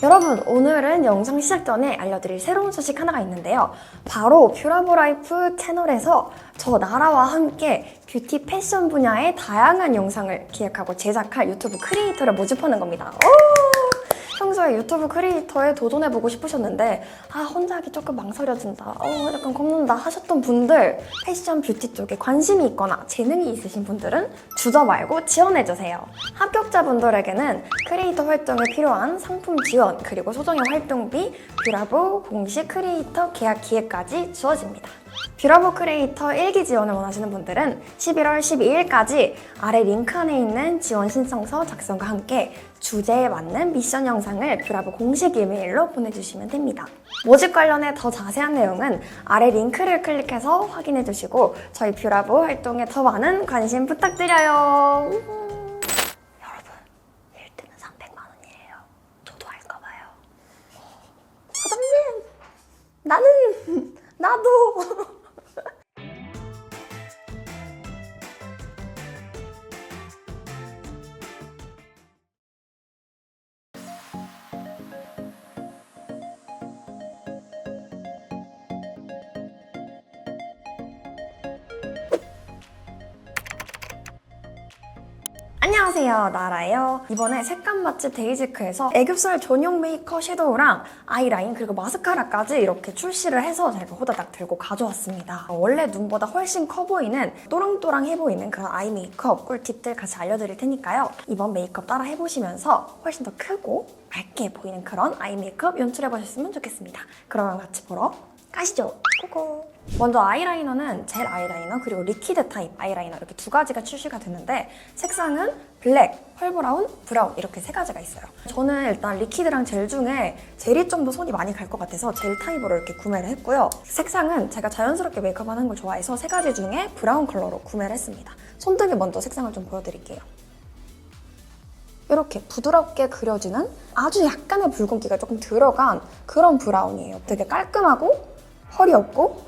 여러분 오늘은 영상 시작 전에 알려드릴 새로운 소식 하나가 있는데요. 바로 뷰라보라이프 채널에서 저 나라와 함께 뷰티 패션 분야의 다양한 영상을 기획하고 제작할 유튜브 크리에이터를 모집하는 겁니다. 오! 평소에 유튜브 크리에이터에 도전해보고 싶으셨는데 아 혼자 하기 조금 망설여진다 어 약간 겁는다 하셨던 분들 패션 뷰티 쪽에 관심이 있거나 재능이 있으신 분들은 주저 말고 지원해주세요. 합격자분들에게는 크리에이터 활동에 필요한 상품 지원 그리고 소정의 활동비 뷰라보 공식 크리에이터 계약 기회까지 주어집니다 뷰라보 크리에이터 1기 지원을 원하시는 분들은 11월 12일까지 아래 링크 안에 있는 지원 신청서 작성과 함께 주제에 맞는 미션 영상을 뷰라보 공식 이메일로 보내주시면 됩니다. 모집 관련해 더 자세한 내용은 아래 링크를 클릭해서 확인해 주시고 저희 뷰라보 활동에 더 많은 관심 부탁드려요. 여러분, 1등은 300만 원이에요. 저도 할까 봐요. 사장님, 나는 나도. 안녕하세요 나라예요. 이번에 색감 맛집 데이지크에서 애교살 전용 메이커 섀도우랑 아이라인 그리고 마스카라까지 이렇게 출시를 해서 제가 호다닥 들고 가져왔습니다. 원래 눈보다 훨씬 커 보이는 또랑또랑해 보이는 그런 아이 메이크업 꿀팁들 같이 알려드릴 테니까요. 이번 메이크업 따라 해보시면서 훨씬 더 크고 맑게 보이는 그런 아이 메이크업 연출해보셨으면 좋겠습니다. 그러면 같이 보러 가시죠 고고 먼저 아이라이너는 젤 아이라이너 그리고 리퀴드 타입 아이라이너 이렇게 두 가지가 출시가 됐는데 색상은 블랙, 펄브라운, 브라운 이렇게 세 가지가 있어요. 저는 일단 리퀴드랑 젤 중에 젤이 좀 더 손이 많이 갈 것 같아서 젤 타입으로 이렇게 구매를 했고요. 색상은 제가 자연스럽게 메이크업 하는 걸 좋아해서 세 가지 중에 브라운 컬러로 구매를 했습니다. 손등에 먼저 색상을 좀 보여드릴게요. 이렇게 부드럽게 그려지는 아주 약간의 붉은기가 조금 들어간 그런 브라운이에요. 되게 깔끔하고 펄이 없고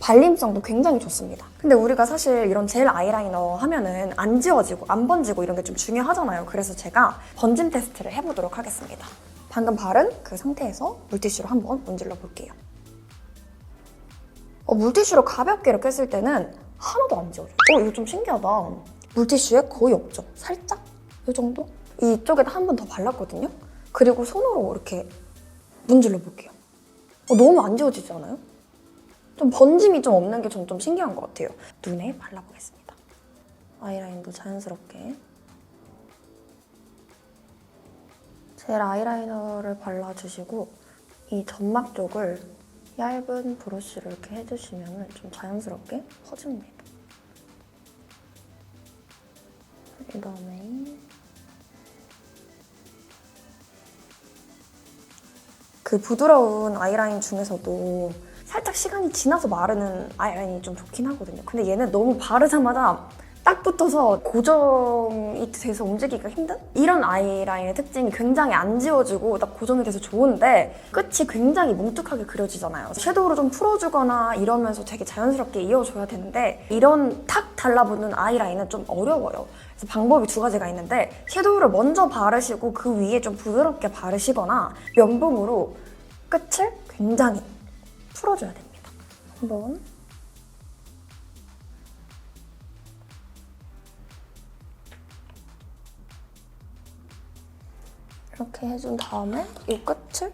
발림성도 굉장히 좋습니다. 근데 우리가 사실 이런 젤 아이라이너 하면은 안 지워지고 안 번지고 이런 게 좀 중요하잖아요. 그래서 제가 번짐 테스트를 해보도록 하겠습니다. 방금 바른 그 상태에서 물티슈로 한번 문질러 볼게요. 어, 물티슈로 가볍게 이렇게 했을 때는 하나도 안 지워져요. 어, 이거 좀 신기하다. 물티슈에 거의 없죠. 살짝? 이 정도? 이쪽에다 한 번 더 발랐거든요. 그리고 손으로 이렇게 문질러 볼게요. 어, 너무 안 지워지지 않아요? 좀 번짐이 좀 없는 게 전 좀 신기한 것 같아요. 눈에 발라보겠습니다. 아이라인도 자연스럽게. 젤 아이라이너를 발라주시고 이 점막 쪽을 얇은 브러쉬로 이렇게 해주시면 좀 자연스럽게 퍼집니다. 그 다음에 그 부드러운 아이라인 중에서도 살짝 시간이 지나서 마르는 아이라인이 좀 좋긴 하거든요. 근데 얘는 너무 바르자마자 딱 붙어서 고정이 돼서 움직이기가 힘든? 이런 아이라인의 특징이 굉장히 안 지워지고 딱 고정이 돼서 좋은데 끝이 굉장히 뭉툭하게 그려지잖아요. 섀도우로 좀 풀어주거나 이러면서 되게 자연스럽게 이어줘야 되는데 이런 탁 달라붙는 아이라인은 좀 어려워요. 그래서 방법이 두 가지가 있는데 섀도우를 먼저 바르시고 그 위에 좀 부드럽게 바르시거나 면봉으로 끝을 굉장히 풀어줘야 됩니다. 한번 이렇게 해준 다음에 이 끝을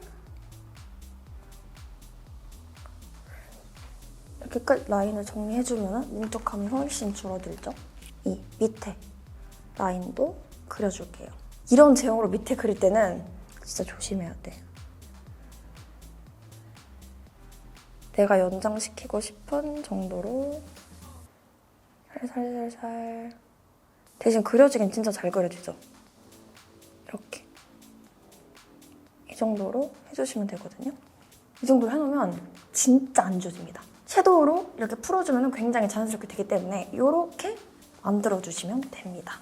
이렇게 끝 라인을 정리해주면 뭉툭함이 훨씬 줄어들죠. 이 밑에 라인도 그려줄게요. 이런 제형으로 밑에 그릴 때는 진짜 조심해야 돼. 내가 연장시키고 싶은 정도로 살살살살 대신 그려지긴 진짜 잘 그려지죠? 이렇게 이 정도로 해주시면 되거든요. 이 정도로 해놓으면 진짜 안 지워집니다. 섀도우로 이렇게 풀어주면 굉장히 자연스럽게 되기 때문에 이렇게 만들어주시면 됩니다.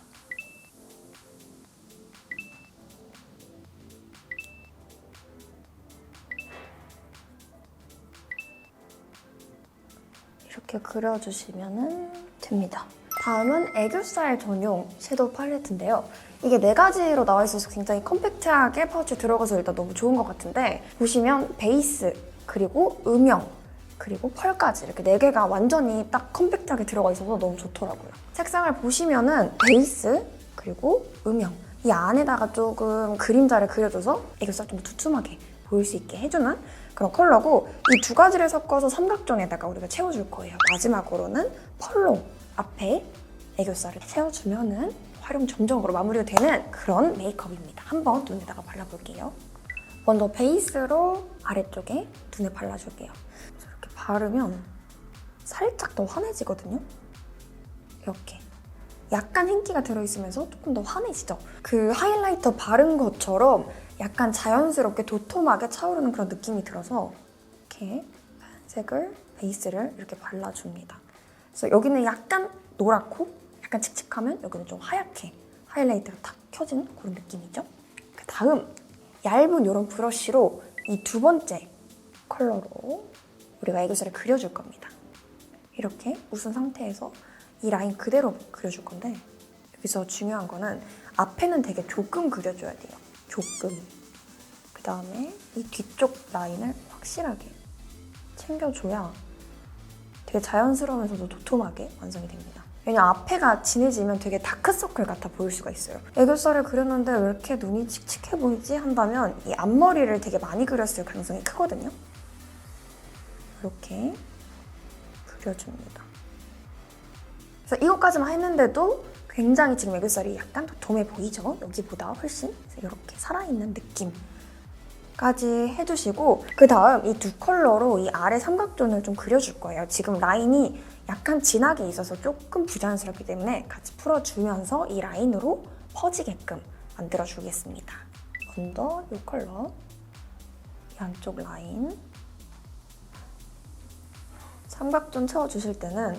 이렇게 그려주시면 됩니다. 다음은 애교살 전용 섀도우 팔레트인데요. 이게 네 가지로 나와 있어서 굉장히 컴팩트하게 파우치에 들어가서 일단 너무 좋은 것 같은데 보시면 베이스 그리고 음영 그리고 펄까지 이렇게 네 개가 완전히 딱 컴팩트하게 들어가 있어서 너무 좋더라고요. 색상을 보시면은 베이스 그리고 음영 이 안에다가 조금 그림자를 그려줘서 애교살 좀 두툼하게 보일 수 있게 해주는 그런 컬러고 이 두 가지를 섞어서 삼각존에다가 우리가 채워줄 거예요. 마지막으로는 펄로 앞에 애교살을 채워주면은 활용 점정으로 마무리가 되는 그런 메이크업입니다. 한번 눈에다가 발라볼게요. 먼저 베이스로 아래쪽에 눈에 발라줄게요. 이렇게 바르면 살짝 더 환해지거든요. 이렇게. 약간 흰기가 들어있으면서 조금 더 환해지죠? 그 하이라이터 바른 것처럼 약간 자연스럽게 도톰하게 차오르는 그런 느낌이 들어서 이렇게 색을, 베이스를 이렇게 발라줍니다. 그래서 여기는 약간 노랗고 약간 칙칙하면 여기는 좀 하얗게 하이라이트가 탁 켜지는 그런 느낌이죠. 그 다음 얇은 이런 브러쉬로 이 두 번째 컬러로 우리가 애교살을 그려줄 겁니다. 이렇게 웃은 상태에서 이 라인 그대로 그려줄 건데 여기서 중요한 거는 앞에는 되게 조금 그려줘야 돼요. 조금. 그 다음에 이 뒤쪽 라인을 확실하게 챙겨줘야 되게 자연스러우면서도 도톰하게 완성이 됩니다. 왜냐 앞에가 진해지면 되게 다크서클 같아 보일 수가 있어요. 애교살을 그렸는데 왜 이렇게 눈이 칙칙해 보이지? 한다면 이 앞머리를 되게 많이 그렸을 가능성이 크거든요. 이렇게 그려줍니다. 그래서 이것까지만 했는데도 굉장히 지금 애교살이 약간 도톰해 보이죠? 여기보다 훨씬 이렇게 살아있는 느낌 까지 해주시고 그 다음 이 두 컬러로 이 아래 삼각존을 좀 그려줄 거예요. 지금 라인이 약간 진하게 있어서 조금 부자연스럽기 때문에 같이 풀어주면서 이 라인으로 퍼지게끔 만들어주겠습니다. 먼저 이 컬러 이 안쪽 라인 삼각존 채워주실 때는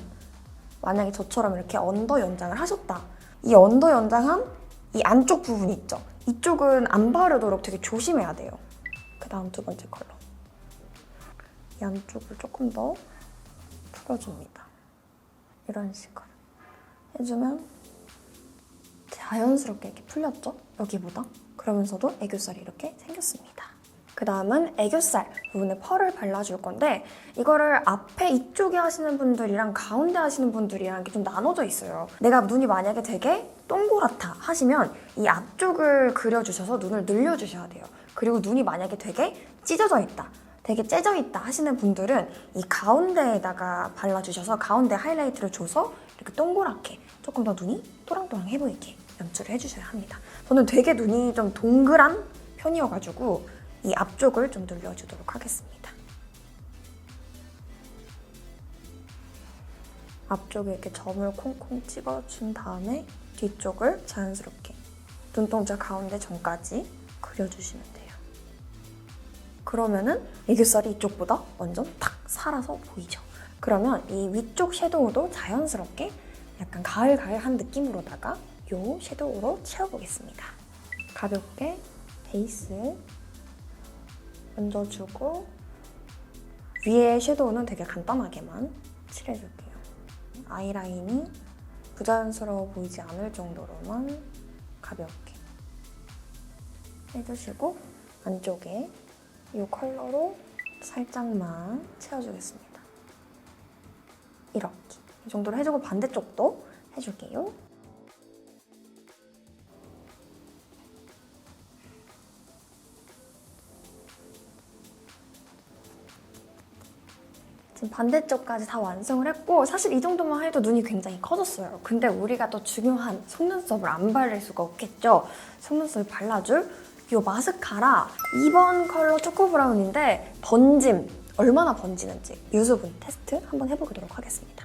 만약에 저처럼 이렇게 언더 연장을 하셨다. 이 언더 연장한 이 안쪽 부분 있죠? 이쪽은 안 바르도록 되게 조심해야 돼요. 그 다음 두 번째 컬러. 이 안쪽을 조금 더 풀어줍니다. 이런 식으로. 해주면 자연스럽게 이렇게 풀렸죠? 여기보다. 그러면서도 애교살이 이렇게 생겼습니다. 그 다음은 애교살 부분에 펄을 발라줄 건데 이거를 앞에 이쪽에 하시는 분들이랑 가운데 하시는 분들이랑 이렇게 좀 나눠져 있어요. 내가 눈이 만약에 되게 동그랗다 하시면 이 앞쪽을 그려주셔서 눈을 늘려주셔야 돼요. 그리고 눈이 만약에 되게 찢어져 있다. 되게 째져 있다 하시는 분들은 이 가운데에다가 발라주셔서 가운데 하이라이트를 줘서 이렇게 동그랗게 조금 더 눈이 또랑또랑해 보이게 연출을 해주셔야 합니다. 저는 되게 눈이 좀 동그란 편이어가지고 이 앞쪽을 좀 늘려주도록 하겠습니다. 앞쪽에 이렇게 점을 콩콩 찍어준 다음에 뒤쪽을 자연스럽게 눈동자 가운데 점까지 그려주시면 돼요. 그러면은 애교살이 이쪽보다 완전 탁 살아서 보이죠. 그러면 이 위쪽 섀도우도 자연스럽게 약간 가을가을한 느낌으로다가 이 섀도우로 채워보겠습니다. 가볍게 베이스 얹어주고 위에 섀도우는 되게 간단하게만 칠해줄게요. 아이라인이 부자연스러워 보이지 않을 정도로만 가볍게 해주시고 안쪽에 이 컬러로 살짝만 채워주겠습니다. 이렇게 이 정도로 해주고 반대쪽도 해줄게요. 지금 반대쪽까지 다 완성을 했고 사실 이 정도만 해도 눈이 굉장히 커졌어요. 근데 우리가 또 중요한 속눈썹을 안 바를 수가 없겠죠. 속눈썹을 발라줄 이 마스카라 2번 컬러 초코 브라운인데 번짐 얼마나 번지는지 유수분 테스트 한번 해보도록 하겠습니다.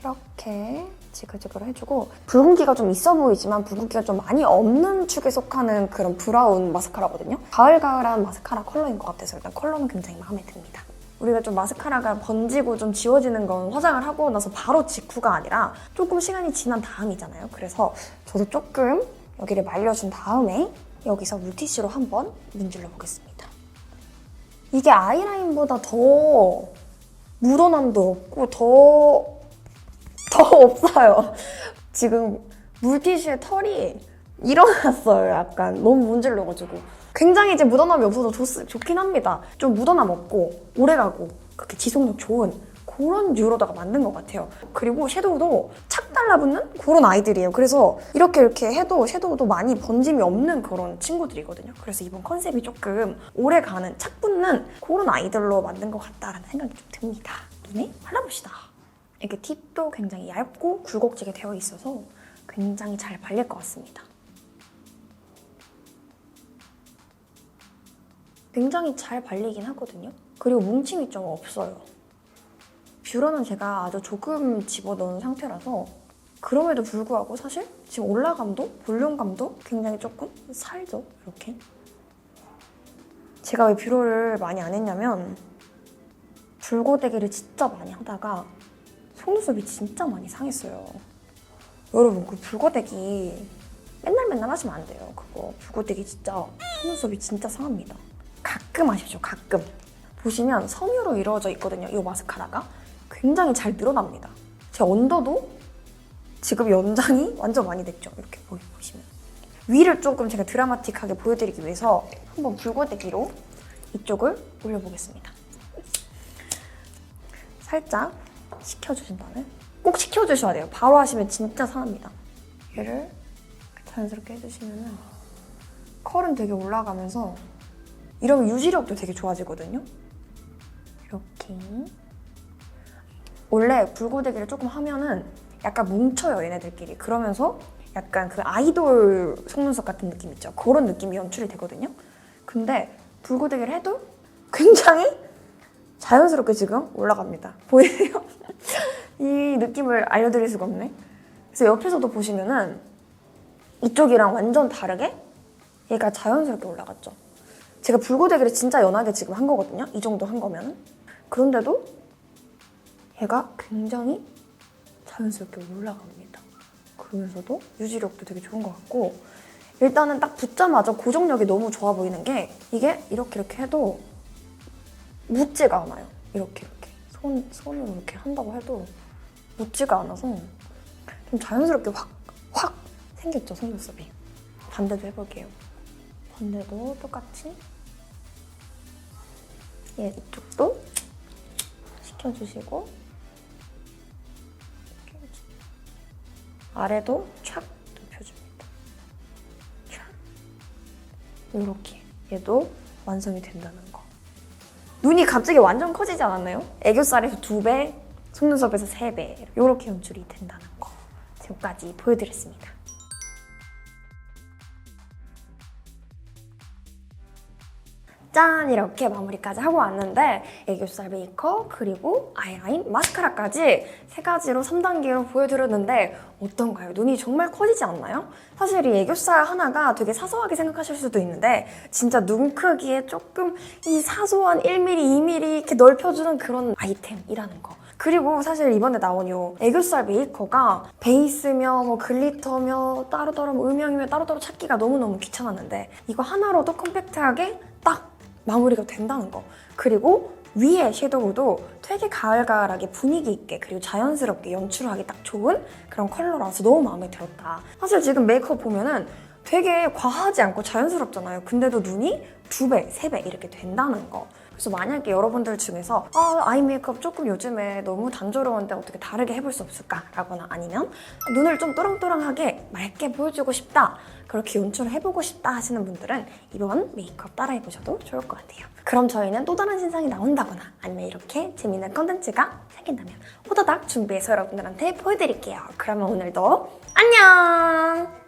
이렇게 지글지글 해주고 붉은기가 좀 있어 보이지만 붉은기가 좀 많이 없는 축에 속하는 그런 브라운 마스카라거든요. 가을가을한 마스카라 컬러인 것 같아서 일단 컬러는 굉장히 마음에 듭니다. 우리가 좀 마스카라가 번지고 좀 지워지는 건 화장을 하고 나서 바로 직후가 아니라 조금 시간이 지난 다음이잖아요. 그래서 저도 조금 여기를 말려준 다음에 여기서 물티슈로 한번 문질러 보겠습니다. 이게 아이라인보다 더 묻어남도 없고 더, 더 없어요. 지금 물티슈의 털이 일어났어요. 약간 너무 문질러가지고. 굉장히 이제 묻어남이 없어서 좋, 좋긴 합니다. 좀 묻어남 없고 오래가고 그렇게 지속력 좋은 그런 듀로다가 만든 것 같아요. 그리고 섀도우도 착 달라붙는 그런 아이들이에요. 그래서 이렇게 이렇게 해도 섀도우도 많이 번짐이 없는 그런 친구들이거든요. 그래서 이번 컨셉이 조금 오래가는 착 붙는 그런 아이들로 만든 것 같다라는 생각이 좀 듭니다. 눈에 발라봅시다. 이렇게 팁도 굉장히 얇고 굴곡지게 되어 있어서 굉장히 잘 발릴 것 같습니다. 굉장히 잘 발리긴 하거든요. 그리고 뭉침이 좀 없어요. 뷰러는 제가 아주 조금 집어넣은 상태라서 그럼에도 불구하고 사실 지금 올라감도 볼륨감도 굉장히 조금 살죠. 이렇게. 제가 왜 뷰러를 많이 안 했냐면 불고데기를 진짜 많이 하다가 속눈썹이 진짜 많이 상했어요. 여러분 그 불고데기 맨날 맨날 하시면 안 돼요. 그거 불고데기 진짜 속눈썹이 진짜 상합니다. 가끔 하십시오. 가끔. 보시면 섬유로 이루어져 있거든요. 이 마스카라가 굉장히 잘 늘어납니다. 제 언더도 지금 연장이 완전 많이 됐죠. 이렇게 보- 보시면 위를 조금 제가 드라마틱하게 보여드리기 위해서 한번 불고데기로 이쪽을 올려보겠습니다. 살짝 식혀주신 다음에 꼭 식혀주셔야 돼요. 바로 하시면 진짜 상합니다. 얘를 자연스럽게 해주시면 은 컬은 되게 올라가면서 이러면 유지력도 되게 좋아지거든요. 이렇게. 원래 불고데기를 조금 하면은 약간 뭉쳐요 얘네들끼리. 그러면서 약간 그 아이돌 속눈썹 같은 느낌 있죠? 그런 느낌이 연출이 되거든요. 근데 불고데기를 해도 굉장히 자연스럽게 지금 올라갑니다. 보이세요? 이 느낌을 알려드릴 수가 없네. 그래서 옆에서도 보시면은 이쪽이랑 완전 다르게 얘가 자연스럽게 올라갔죠 제가 불고데기를 진짜 연하게 지금 한 거거든요 이 정도 한 거면은 그런데도 얘가 굉장히 자연스럽게 올라갑니다. 그러면서도 유지력도 되게 좋은 것 같고 일단은 딱 붙자마자 고정력이 너무 좋아 보이는 게 이게 이렇게 이렇게 해도 묻지가 않아요. 이렇게 이렇게 손 손으로 이렇게 한다고 해도 묻지가 않아서 좀 자연스럽게 확 확 생겼죠 속눈썹이. 반대도 해볼게요. 반대도 똑같이 얘 이쪽도 시켜주시고 아래도 촥 눕혀줍니다. 촥 이렇게 얘도 완성이 된다는 거. 눈이 갑자기 완전 커지지 않았나요? 애교살에서 두 배, 속눈썹에서 세 배. 이렇게 연출이 된다는 거. 지금까지 보여드렸습니다. 짠! 이렇게 마무리까지 하고 왔는데 애교살 메이크업 그리고 아이라인, 마스카라까지 세 가지로 3단계로 보여드렸는데 어떤가요? 눈이 정말 커지지 않나요? 사실 이 애교살 하나가 되게 사소하게 생각하실 수도 있는데 진짜 눈 크기에 조금 이 사소한 1mm, 2mm 이렇게 넓혀주는 그런 아이템이라는 거. 그리고 사실 이번에 나온 요 애교살 메이커가 베이스며 뭐 글리터며 따로따로 뭐 음영이며 따로따로 찾기가 너무너무 귀찮았는데 이거 하나로도 컴팩트하게 딱 마무리가 된다는 거. 그리고 위에 섀도우도 되게 가을가을하게 분위기 있게 그리고 자연스럽게 연출하기 딱 좋은 그런 컬러라서 너무 마음에 들었다. 사실 지금 메이크업 보면은 되게 과하지 않고 자연스럽잖아요. 근데도 눈이 두 배, 세 배 이렇게 된다는 거. 그래서 만약에 여러분들 중에서 아, 아이 메이크업 조금 요즘에 너무 단조로운데 어떻게 다르게 해볼 수 없을까 라거나 아니면 눈을 좀 또랑또랑하게 맑게 보여주고 싶다. 그렇게 연출을 해보고 싶다 하시는 분들은 이번 메이크업 따라해보셔도 좋을 것 같아요. 그럼 저희는 또 다른 신상이 나온다거나 아니면 이렇게 재밌는 컨텐츠가 생긴다면 호다닥 준비해서 여러분들한테 보여드릴게요. 그러면 오늘도 안녕!